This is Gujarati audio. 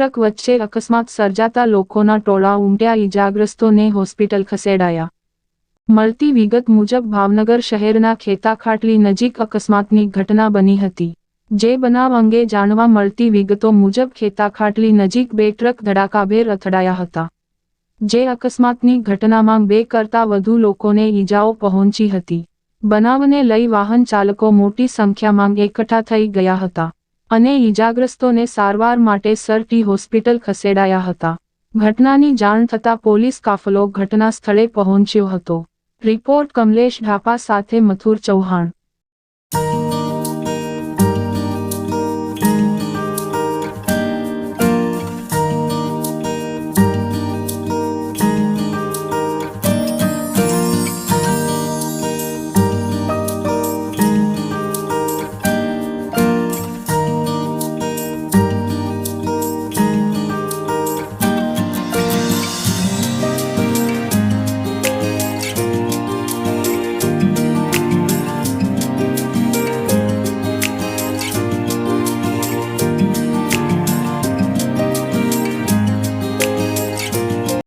ટ્રક વચ્ચે અકસ્માત સર્જાતા લોકોના ટોળા ઉમટ્યા, ઈજાગ્રસ્તોને હોસ્પિટલ ખસેડાયા. મળતી વિગત મુજબ, ભાવનગર શહેરના ખેતાખાટલી નજીક અકસ્માતની ઘટના બની હતી. જે બનાવ અંગે જાણવા મળતી વિગતો મુજબ, ખેતાખાટલી નજીક બે ટ્રક ધડાકાભેર અથડાયા હતા. જે અકસ્માતની ઘટનામાં બે કરતા વધુ લોકોને ઈજાઓ પહોંચી હતી. બનાવને લઈ વાહન ચાલકો મોટી સંખ્યામાં એકઠા થઈ ગયા હતા. અને ઈજાગ્રસ્તોને સારવાર માટે સરટી હોસ્પિટલ ખસેડાયા હતા. ઘટનાની જાણ થતાં પોલીસ કાફલો ઘટના સ્થળે પહોંચ્યો હતો. રિપોર્ટ કમલેશ ઢાપા સાથે મથુર ચૌહાણ.